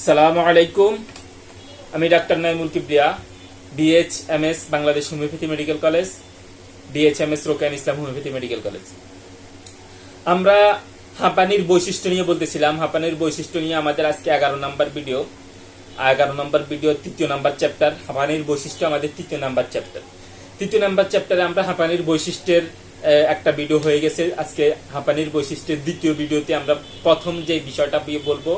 সালামু আলাইকুম। আমি doctor Naimul Kibria BH M S Bangladesh homeopathy medical college BH M S Rokan Islam homeopathy medical college. আমরা হাঁপানির বৈশিষ্ট্য নিয়ে বলতেছিলাম। হাঁপানির বৈশিষ্ট্য নিয়ে আমাদের আজকে এগারো নাম্বার ভিডিও। এগারো নাম্বার ভিডিও তৃতীয় নাম্বার চ্যাপ্টার। হাঁপানির বৈশিষ্ট্য আমাদের তৃতীয় নাম্বার চ্যাপ্টার। তৃতীয় নাম্বার চ্যাপ্টারে আমরা হাঁপানির বৈশিষ্ট্যের একটা ভিডিও হয়ে গেছে। আজকে হাঁপানির বৈশিষ্ট্যের দ্বিতীয় ভিডিওতে আমরা প্রথম যে বিষয়টা বলব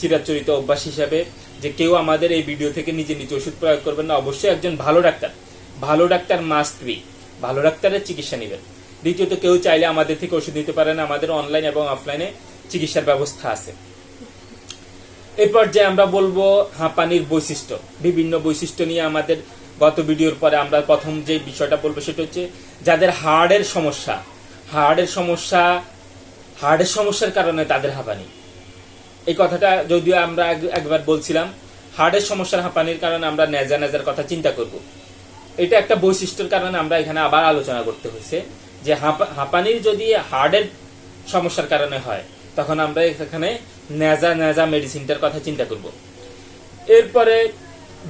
চিরাচরিত অভ্যাস হিসাবে যে কেউ আমাদের এই ভিডিও থেকে নিজে নিজে ওষুধ প্রয়োগ করবেন না, অবশ্যই একজন ভালো ডাক্তার। ভালো ডাক্তার মাস্ট বি ভালো ডাক্তারের চিকিৎসা নেবেন। দ্বিতীয়ত, কেউ চাইলে আমাদের থেকে ওষুধ নিতে পারেন আমাদের অনলাইন এবং অফলাইনে চিকিৎসার ব্যবস্থা আছে। এই পর্যায়ে আমরা বলব হাঁপানির বৈশিষ্ট্য। বিভিন্ন বৈশিষ্ট্য নিয়ে আমাদের গত ভিডিওর পরে আমরা প্রথম যে বিষয়টা বলব সেটা হচ্ছে যাদের হার্টের সমস্যা। হার্টের সমস্যা হার্টের সমস্যার কারণে তাদের হাঁপানি। এই কথাটা যদিও আমরা একবার বলছিলাম হার্টের সমস্যার হাঁপানির কারণে আমরা নেজা নেজার কথা চিন্তা করব। এটা একটা বৈশিষ্ট্যের কারণে আমরা এখানে আবার আলোচনা করতে হয়েছে যে হাঁপানির যদি হার্টের সমস্যার কারণে হয়, তখন আমরা এখানে নেজা নেজা মেডিসিনটার কথা চিন্তা করব। এরপরে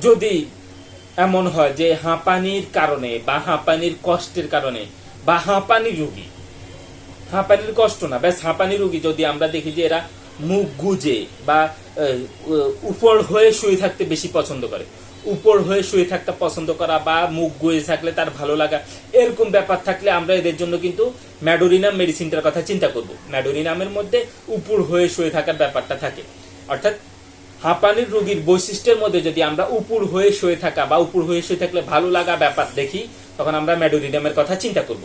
যদি এমন হয় যে হাঁপানির কারণে বা হাঁপানির কষ্টের কারণে বা হাঁপানি রুগী, হাঁপানির কষ্ট না, ব্যাস হাঁপানি রুগী যদি আমরা দেখি যে এরা মুখ গুজে বা উপর হয়ে শুয়ে থাকতে বেশি পছন্দ করে। উপর হয়ে শুয়ে থাকতে পছন্দ করা বা মুখ গুজে থাকলে তার ভালো লাগা, এরকম ব্যাপার থাকলে আমরা এদের জন্য কিন্তু ম্যাডোরিনাম মেডিসিনটার কথা চিন্তা করব। ম্যাডোরিনামের মধ্যে উপর হয়ে শুয়ে থাকার ব্যাপারটা থাকে। অর্থাৎ হাঁপানির রোগীর বৈশিষ্ট্যের মধ্যে যদি আমরা উপর হয়ে শুয়ে থাকা বা উপর হয়ে শুয়ে থাকলে ভালো লাগা ব্যাপার দেখি, তখন আমরা ম্যাডোরিনামের কথা চিন্তা করব।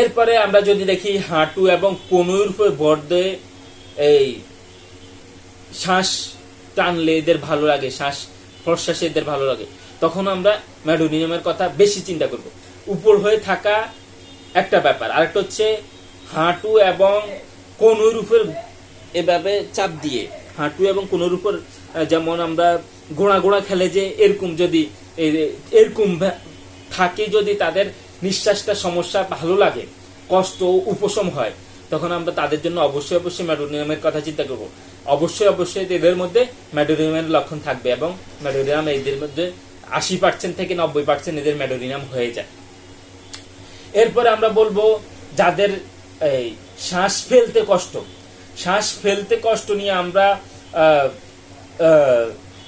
এরপরে আমরা যদি দেখি হাঁটু এবং কনুর দিয়ে এই শ্বাস টানলে এদের ভালো লাগে, শ্বাস প্রশ্বাসে এদের ভালো লাগে। তখন আমরা ম্যাডোনিয়ামের কথা বেশি চিন্তা করব। উপর হয়ে থাকা একটা ব্যাপার। আরেকটা হচ্ছে হাঁটু এবং কনুর উপর এভাবে চাপ দিয়ে। হাঁটু এবং কোনোর উপর যেমন আমরা গোড়া গোড়া খেলে যে এরকম যদি এরকম থাকে যদি তাদের নিঃশ্বাসটা সমস্যা ভালো লাগে, কষ্ট, উপশম হয়। তখন আমরা তাদের জন্য অবশ্যই অবশ্যই ম্যাডোনিয়ামের কথা চিন্তা করব। অবশ্যই অবশ্যই এদের মধ্যে ম্যাডোনিয়ামের লক্ষণ থাকবে এবং ম্যাডোনিয়াম এদের মধ্যে আশি পার্সেন্ট থেকে নব্বই পার্সেন্ট এদের ম্যাডোনিয়াম হয়ে যায়। এরপরে আমরা বলব যাদের এই শ্বাস ফেলতে কষ্ট। শ্বাস ফেলতে কষ্ট নিয়ে আমরা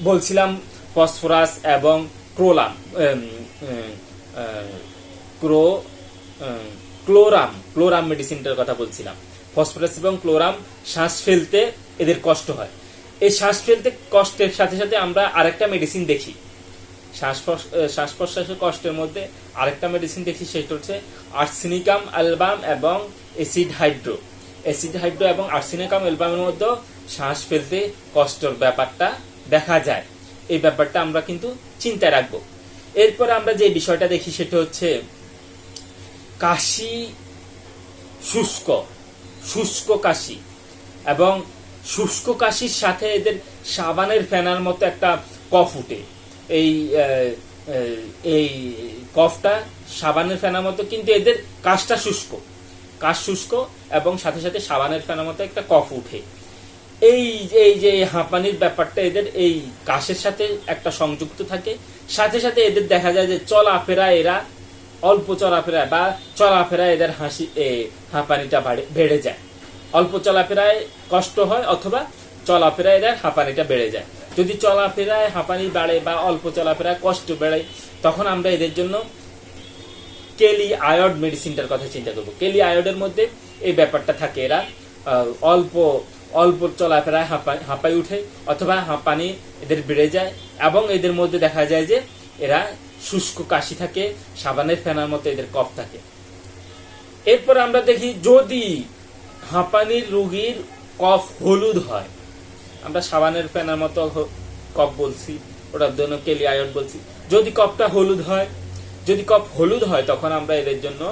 বলছিলাম ফসফরাস এবং ক্রোলাম ক্রো ক্লোরাম ক্লোরাম মেডিসিনটার কথা বলছিলাম। ফসফরাস এবং ক্লোরাম শ্বাস ফেলতে এদের কষ্ট হয়। এই শ্বাস ফেলতে কষ্টের সাথে সাথে আমরা আরেকটা মেডিসিন দেখি। শ্বাস শ্বাস প্রশ্বাসের কষ্টের মধ্যে আরেকটা মেডিসিন দেখি, সেটা হচ্ছে আর্সেনিকাম অ্যালবাম এবং অ্যাসিড হাইড্রো অ্যাসিড হাইড্রো এবং আর্সেনিকাম অ্যালবামের মধ্যে শ্বাস ফেলতে কষ্টের ব্যাপারটা দেখা যায়। এই ব্যাপারটা আমরা কিন্তু চিন্তায় রাখব। এরপর আমরা যে বিষয়টা দেখি, সেটা হচ্ছে কাশি শুষ্ক শুষ্ক কাশি। এবং শুষ্ক কাশির সাথে এদের সাবানের ফেনার মতো একটা কফ উঠে। এই এই কফটা সাবানের ফেনার মতো, কিন্তু এদের কাশটা শুষ্ক। কাশ শুষ্ক এবং সাথে সাথে সাবানের ফেনার মতো একটা কফ উঠে। এই এই যে হাঁপানির ব্যাপারটা, এদের এই কাশের সাথে একটা সংযুক্ত থাকে। সাথে সাথে এদের দেখা যায় যে চলাফেরা, এরা অল্প চলাফেরা বা চলাফেরা এদের হাসি হাঁপানিটা বেড়ে যায়। অল্প চলাফেরায় কষ্ট হয় অথবা চলাফেরায় এদের হাঁপানিটা বেড়ে যায়। যদি চলাফেরায় হাঁপানি বাড়ে বা অল্প চলাফেরায় কষ্ট বেড়ে, তখন আমরা এদের জন্য কেলি আয়োড মেডিসিনটার কথা চিন্তা করব। কেলি আয়োডের মধ্যে এই ব্যাপারটা থাকে। এরা অল্প অল্প চলাফেরায় হাঁপাই হাঁপাই উঠে অথবা হাঁপানি এদের বেড়ে যায় এবং এদের মধ্যে দেখা যায় যে এরা শুষ্ক কাশি থাকে, সাবানের ফেনার মতো এদের কফ থাকে। এরপর আমরা দেখি যদি হাঁপানির রুগীর কফ হলুদ হয়, আমরা সাবানের ফেনার মতো কফ বলছি ওটার জন্য কেলি আয়ন বলছি। যদি কফটা হলুদ হয়, যদি কফ হলুদ হয়, তখন আমরা এদের জন্য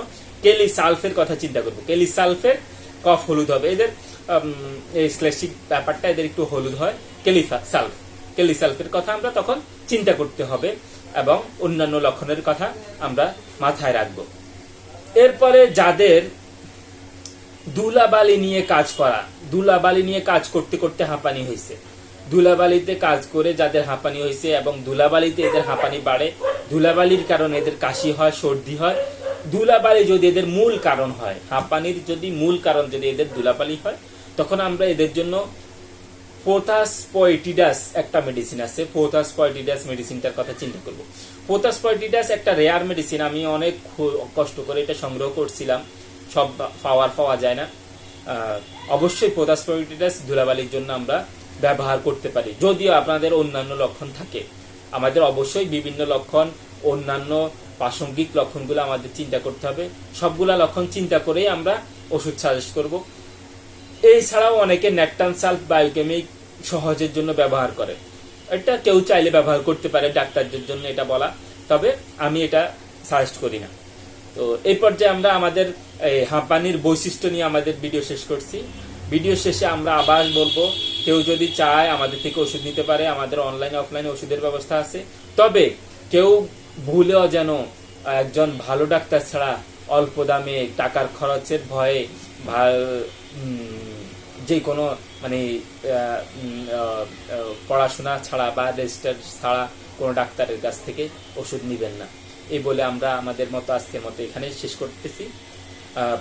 কেলি সালফের কথা চিন্তা করব। কেলি সালফের কফ হলুদ হবে। এদের এই শ্লেষিক ব্যাপারটা এদের একটু হলুদ হয় কেলি সালফ। কেলি সালফের কথা আমরা তখন চিন্তা করতে হবে। এবং অন্যান্য লক্ষণের কথা আমরা মাথায় রাখব। এরপরে যাদের দুলাবালি নিয়ে কাজ করা, দুলাবালি নিয়ে কাজ করতে করতে হাঁপানি হয়েছে। ধুলাবালিতে কাজ করে যাদের হাঁপানি হয়েছে এবং ধুলাবালিতে এদের হাঁপানি বাড়ে ধুলাবালির কারণে এদের কাশি হয়, সর্দি হয়। ধুলাবালি যদি এদের মূল কারণ হয়, হাঁপানির যদি মূল কারণ যদি এদের ধুলাবালি হয়, তখন আমরা এদের জন্য ফোথাস পয়েটিডাস একটা মেডিসিন আছে। ফোথাস পয়েটিডাস মেডিসিনটার কথা চিন্তা করব। ফোথাস পয়েটিডাস একটা রেয়ার মেডিসিন আমি অনেক কষ্ট করে এটা সংগ্রহ করছিলাম। সব পাওয়ার পাওয়া যায় না। অবশ্যই ফোথাস পয়েটিডাস ধুলাবালির জন্য আমরা ব্যবহার করতে পারি। যদিও আপনাদের অন্যান্য লক্ষণ থাকে। আমাদের অবশ্যই বিভিন্ন লক্ষণ, অন্যান্য প্রাসঙ্গিক লক্ষণগুলো আমাদের চিন্তা করতে হবে। সবগুলা লক্ষণ চিন্তা করেই আমরা ওষুধ সাজেস্ট করব। এছাড়াও অনেকে ন্যাকটান সালফ বায়োকেমিক সহজের জন্য ব্যবহার করে। এটা কেউ চাইলে ব্যবহার করতে পারে ডাক্তারদের জন্য এটা বলা। তবে আমি এটা সাজেস্ট করি না। তো এই পর্যায়ে আমরা আমাদের হাঁপানির বৈশিষ্ট্য নিয়ে আমাদের ভিডিও শেষ করছি। ভিডিও শেষে আমরা আবার বলব, কেউ যদি চায় আমাদের থেকে ওষুধ নিতে পারে, আমাদের অনলাইন অফলাইনে ওষুধের ব্যবস্থা আছে। তবে কেউ ভুলেও যেন একজন ভালো ডাক্তার ছাড়া অল্প দামে টাকার খরচের ভয়ে যে কোনো মানে পড়াশোনা ছাড়া বা রেজিস্টার ছাড়া কোনো ডাক্তারের কাছ থেকে ওষুধ নেবেন না। এই বলে আমরা আমাদের মতো আজকের মতো এখানে শেষ করতেছি।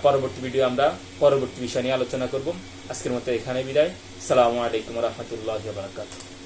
পরবর্তী ভিডিও আমরা পরবর্তী বিষয় নিয়ে আলোচনা করব। আজকের মতো এখানে বিদায়। সালামু আলাইকুম রহমতুল্লাহ বারাকাতুহ।